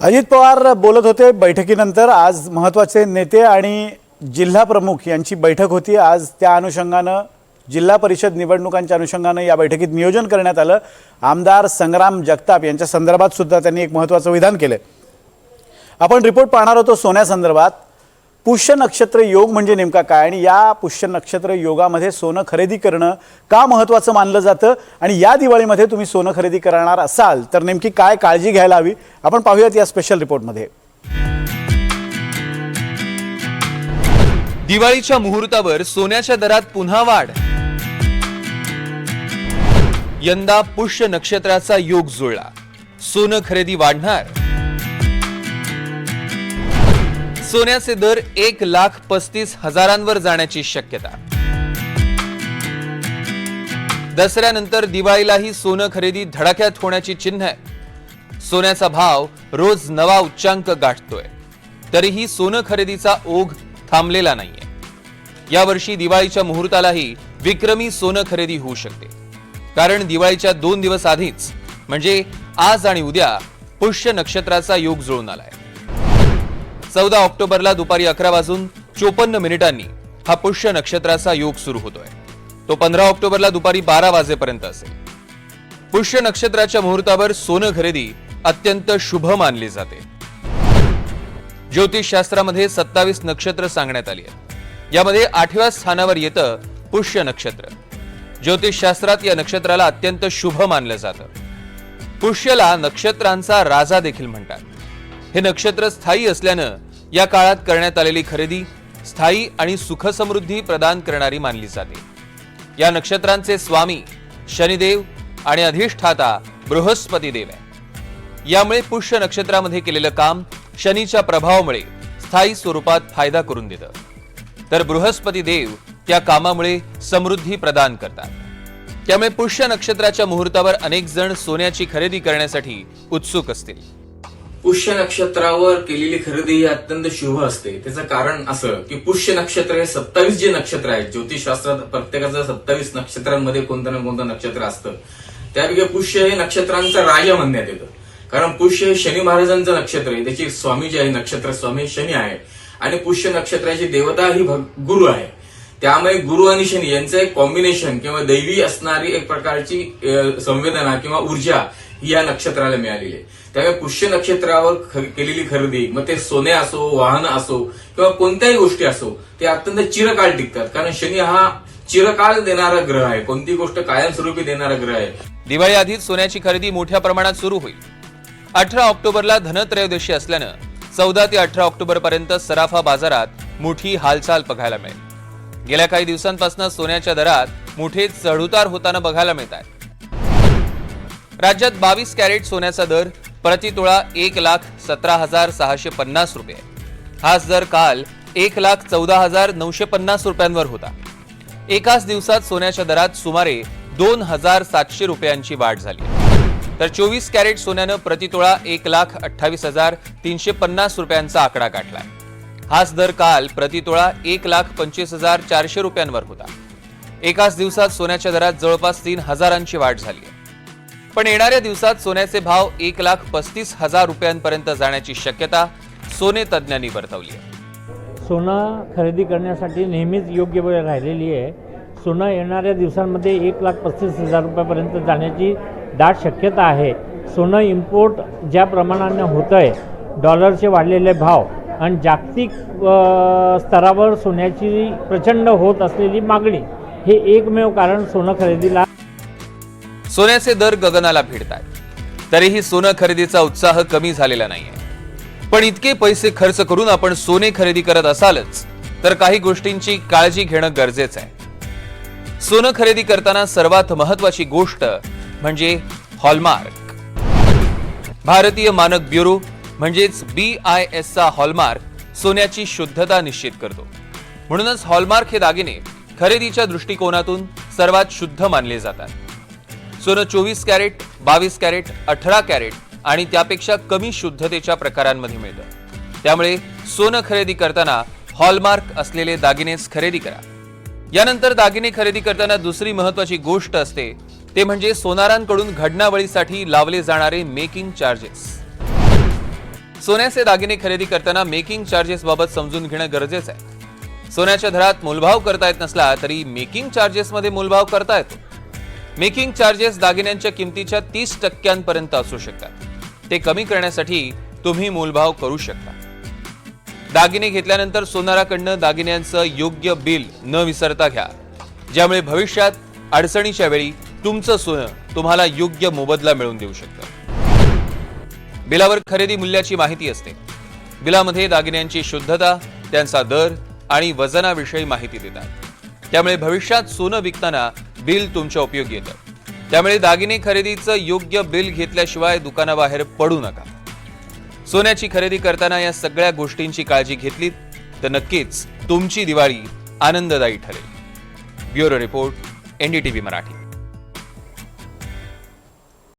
अजित पवार बोलत होते बैठकीनंतर. आज महत्त्वाचे नेते आणि जिल्हा प्रमुख यांची बैठक होती. आज त्या अनुषंगानं जिल्हा परिषद निवडणुकांच्या अनुषंगानं या बैठकीत नियोजन करण्यात आलं. आमदार संग्राम जगताप यांच्या संदर्भात सुद्धा त्यांनी एक महत्त्वाचं विधान केलं. आपण रिपोर्ट पाहणार होतो सोन्यासंदर्भात पुष्य नक्षत्र योग म्हणजे नेमका काय? आणि या पुष्य नक्षत्र योगामध्ये सोनं खरेदी करणं का महत्त्वाचं मानलं जातं? आणि या दिवाळीमध्ये तुम्ही सोनं खरेदी करणार असाल तर नेमकी काय काळजी घ्यायला हवी? आपण पाहूयात या स्पेशल रिपोर्टमध्ये दिवाळीच्या मुहूर्तावर सोन्याच्या दरात पुन्हा वाढ. यंदा पुष्य नक्षत्राचा योग जुळला. सोनं खरेदी वाढणार. सोन्याचे दर एक लाख पस्तीस हजारांवर जाण्याची शक्यता. दसऱ्यानंतर दिवाळीलाही सोनं खरेदी धडाक्यात होण्याची चिन्ह आहे. सोन्याचा भाव रोज नवा उच्चांक गाठतोय. तरीही सोनं खरेदीचा ओघ थांबलेला नाहीये. यावर्षी दिवाळीच्या मुहूर्तालाही विक्रमी सोनं खरेदी होऊ शकते. कारण दिवाळीच्या दोन दिवस आधीच म्हणजे आज आणि उद्या पुष्य नक्षत्राचा योग जुळून आलाय. चौदा ऑक्टोबरला दुपारी अकरा वाजून चोपन्न मिनिटांनी हा पुष्य नक्षत्राचा योग सुरू होतोय. तो पंधरा ऑक्टोबरला दुपारी बारा वाजेपर्यंत असेल. पुष्य नक्षत्राच्या मुहूर्तावर सोनं खरेदी अत्यंत शुभ मानली जाते. ज्योतिषशास्त्रामध्ये सत्तावीस नक्षत्र सांगण्यात आली आहेत. यामध्ये आठव्या स्थानावर येतं पुष्य नक्षत्र. ज्योतिषशास्त्रात या नक्षत्राला अत्यंत शुभ मानलं जातं. पुष्यला नक्षत्रांचा राजा देखील म्हणतात. हे नक्षत्र स्थायी असल्यानं या काळात करण्यात आलेली खरेदी स्थायी आणि सुखसमृद्धी प्रदान करणारी मानली जाते. या नक्षत्रांचे स्वामी शनिदेव आणि अधिष्ठाता बृहस्पती देव आहे यामुळे पुष्य नक्षत्रामध्ये केलेलं काम शनीच्या प्रभावामुळे स्थायी स्वरूपात फायदा करून देतं. तर बृहस्पती देव त्या कामामुळे समृद्धी प्रदान करतात. त्यामुळे पुष्य नक्षत्राच्या मुहूर्तावर अनेक जण सोन्याची खरेदी करण्यासाठी उत्सुक असतील. पुष्य नक्षत्रावर केलेली खरेदी ही अत्यंत शुभ असते. त्याचं कारण असं की पुष्य नक्षत्र हे सत्तावीस जे नक्षत्र आहेत ज्योतिषशास्त्रात प्रत्येकाचं सत्तावीस नक्षत्रांमध्ये कोणतं ना कोणतं नक्षत्र असतं. त्यापैकी पुष्य हे नक्षत्रांचा राजा म्हणण्यात येतं. कारण पुष्य हे शनी महाराजांचं नक्षत्र आहे. त्याची स्वामी जे आहे नक्षत्र स्वामी शनी आहे. आणि पुष्य नक्षत्राची देवता ही भग- गुरु आहे. त्यामुळे गुरु आणि शनी यांचं एक कॉम्बिनेशन किंवा दैवी असणारी एक प्रकारची संवेदना किंवा ऊर्जा ही या नक्षत्राला मिळालेली आहे. त्यामुळे पुष्य नक्षत्रावर केलेली खरेदी. मग ते सोने असो वाहन असो किंवा कोणत्याही गोष्टी असो ते अत्यंत चिरकाळ टिकतात. कारण शनी हा चिरकाळ देणारा ग्रह आहे. कोणती गोष्ट कायमस्वरूपी देणारा ग्रह आहे. दिवाळी आधीच सोन्याची खरेदी मोठ्या प्रमाणात सुरू होईल. अठरा ऑक्टोबरला धनत्रयोदशी असल्यानं चौदा ते अठरा ऑक्टोबर पर्यंत सराफा बाजारात मोठी हालचाल बघायला मिळेल. गेल्या काही दिवसांपासून सोन्याच्या दरात मोठे चढउतार होताना बघायला मिळत आहेत राज्यात बावीस कॅरेट सोन्याचा दर प्रतितोळा एक लाख सतरा हजार सहाशे पन्नास रुपये. हाच दर काल एक लाख चौदा हजार नऊशे पन्नास रुपयांवर होता. एकाच दिवसात सोन्याच्या दरात सुमारे दोन हजार सातशे रुपयांची वाढ झाली. तर चोवीस कॅरेट सोन्यानं प्रतितोळा एक लाख अठ्ठावीस हजार तीनशे पन्नास रुपयांचा आकडा गाठला हाच दर काल प्रतितोळा एक लाख पंचवीस हजार चारशे रुपयांवर होता. एकाच दिवसात सोन्याच्या दरात जवळपास तीन हजारांची वाढ झाली आहे. पण येणाऱ्या दिवसात सोन्याचे भाव एक लाख पस्तीस हजार रुपयांपर्यंत जाण्याची शक्यता सोने तज्ज्ञांनी वर्तवली आहे. सोनं खरेदी करण्यासाठी नेहमीच योग्य वेळ राहिलेली आहे. सोनं येणाऱ्या दिवसांमध्ये एक लाख पस्तीस हजार रुपयापर्यंत जाण्याची दाट शक्यता आहे. सोनं इम्पोर्ट ज्या प्रमाणाने होतं आहे डॉलरचे वाढलेले भाव आणि जागतिक स्तरावर सोन्याची प्रचंड होत असलेली मागणी हे एकमेव कारण सोनं खरेदीला सोन्याचे दर गगनाला भिडतात तरीही सोनं खरेदीचा उत्साह कमी झालेला नाहीये. पण इतके पैसे खर्च करून आपण सोने खरेदी करत असालच तर काही गोष्टींची काळजी घेणं गरजेचं आहे. सोनं खरेदी करताना सर्वात महत्वाची गोष्ट म्हणजे हॉलमार्क. भारतीय मानक ब्युरो म्हणजेच बी आय एसचा हॉलमार्क सोन्याची शुद्धता निश्चित करतो. म्हणूनच हॉलमार्क हे दागिने खरेदीच्या दृष्टिकोनातून सर्वात शुद्ध मानले जातात. सोनं चोवीस कॅरेट बावीस कॅरेट अठरा कॅरेट आणि त्यापेक्षा कमी शुद्धतेच्या प्रकारांमध्ये मिळतं. त्यामुळे सोनं खरेदी करताना हॉलमार्क असलेले दागिनेच खरेदी करा. यानंतर दागिने खरेदी करताना दुसरी महत्वाची गोष्ट असते ते म्हणजे सोनारांकडून घडणावळीसाठी लावले जाणारे मेकिंग चार्जेस सोन्याचे दागिने खरेदी करताना मेकिंग चार्जेस बाबत समजून घेणं गरजेचं आहे. सोन्याच्या दरात मोलभाव करता येत नसला तरी मेकिंग चार्जेस मध्ये मोलभाव करता येतो. मेकिंग चार्जेस दागिन्यांच्या किमतीच्या तीस टक्क्यांपर्यंत असू शकतात. ते कमी करण्यासाठी तुम्ही मोलभाव करू शकता. दागिने घेतल्यानंतर सोनाराकडनं दागिन्यांचं योग्य बिल न विसरता घ्या. ज्यामुळे भविष्यात अडचणीच्या वेळी तुमचं सोनं तुम्हाला योग्य मोबदला मिळवून देऊ शकतं. बिलावर खरेदी मूल्याची माहिती असते. बिलामध्ये दागिन्यांची शुद्धता त्यांचा दर आणि वजनाविषयी माहिती देतात. त्यामुळे भविष्यात सोनं विकताना बिल तुमच्या उपयोगी येतं. त्यामुळे दागिने खरेदीचं योग्य बिल घेतल्याशिवाय दुकानाबाहेर पडू नका. सोन्याची खरेदी करताना या सगळ्या गोष्टींची काळजी घेतलीत तर नक्कीच तुमची दिवाळी आनंददायी ठरेल. Bureau report NDTV Marathi.